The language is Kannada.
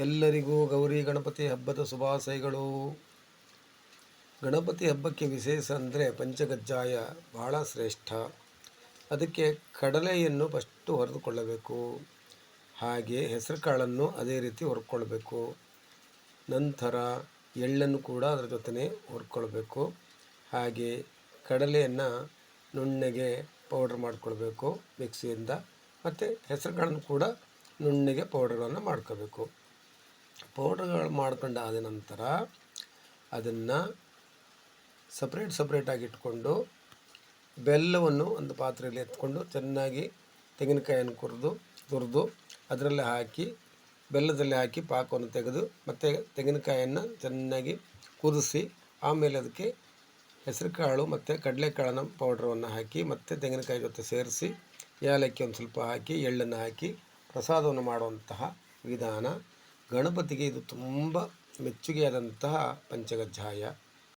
ಎಲ್ಲರಿಗೂ ಗೌರಿ ಗಣಪತಿ ಹಬ್ಬದ ಶುಭಾಶಯಗಳು. ಗಣಪತಿ ಹಬ್ಬಕ್ಕೆ ವಿಶೇಷ ಅಂದರೆ ಪಂಚಗಜ್ಜಾಯ ಬಹಳ ಶ್ರೇಷ್ಠ. ಅದಕ್ಕೆ ಕಡಲೆಯನ್ನು ಫಸ್ಟು ಹೊರೆದುಕೊಳ್ಳಬೇಕು. ಹಾಗೆ ಹೆಸರು ಕಾಳನ್ನು ಅದೇ ರೀತಿ ಹೊರ್ಕೊಳ್ಬೇಕು. ನಂತರ ಎಳ್ಳನ್ನು ಕೂಡ ಅದರ ಜೊತೆ ಹೊರ್ಕೊಳ್ಬೇಕು. ಹಾಗೆ ಕಡಲೆಯನ್ನು ನುಣ್ಣಗೆ ಪೌಡ್ರ್ ಮಾಡಿಕೊಳ್ಬೇಕು ಮಿಕ್ಸಿಯಿಂದ. ಮತ್ತು ಹೆಸರು ಕಾಳನ್ನು ಕೂಡ ನುಣ್ಣಗೆ ಪೌಡ್ರನ್ನು ಮಾಡ್ಕೋಬೇಕು ಪೌಡ್ರ್ಗಳು ಮಾಡ್ಕೊಂಡಾದ ನಂತರ ಅದನ್ನು ಸಪ್ರೇಟ್ ಸಪ್ರೇಟಾಗಿ ಇಟ್ಕೊಂಡು ಬೆಲ್ಲವನ್ನು ಒಂದು ಪಾತ್ರೆಯಲ್ಲಿ ಎತ್ಕೊಂಡು ಚೆನ್ನಾಗಿ ತೆಂಗಿನಕಾಯಿಯನ್ನು ಕುರಿದು, ತುರಿದು ಅದರಲ್ಲಿ ಹಾಕಿ, ಬೆಲ್ಲದಲ್ಲಿ ಹಾಕಿ ಪಾಕವನ್ನು ತೆಗೆದು ಮತ್ತು ತೆಂಗಿನಕಾಯನ್ನು ಚೆನ್ನಾಗಿ ಕುದಿಸಿ ಆಮೇಲೆ ಅದಕ್ಕೆ ಹೆಸರು ಕಾಳು ಮತ್ತು ಕಡಲೆಕಾಳನ್ನು ಪೌಡ್ರವನ್ನು ಹಾಕಿ ಮತ್ತು ತೆಂಗಿನಕಾಯಿ ಜೊತೆ ಸೇರಿಸಿ ಏಲಕ್ಕಿ ಒಂದು ಸ್ವಲ್ಪ ಹಾಕಿ, ಎಳ್ಳನ್ನು ಹಾಕಿ ಪ್ರಸಾದವನ್ನು ಮಾಡುವಂತಹ ವಿಧಾನ. ಗಣಪತಿಗೆ ಇದು ತುಂಬ ಮೆಚ್ಚುಗೆಯಾದಂತಹ ಪಂಚಗಜ್ಜಾಯ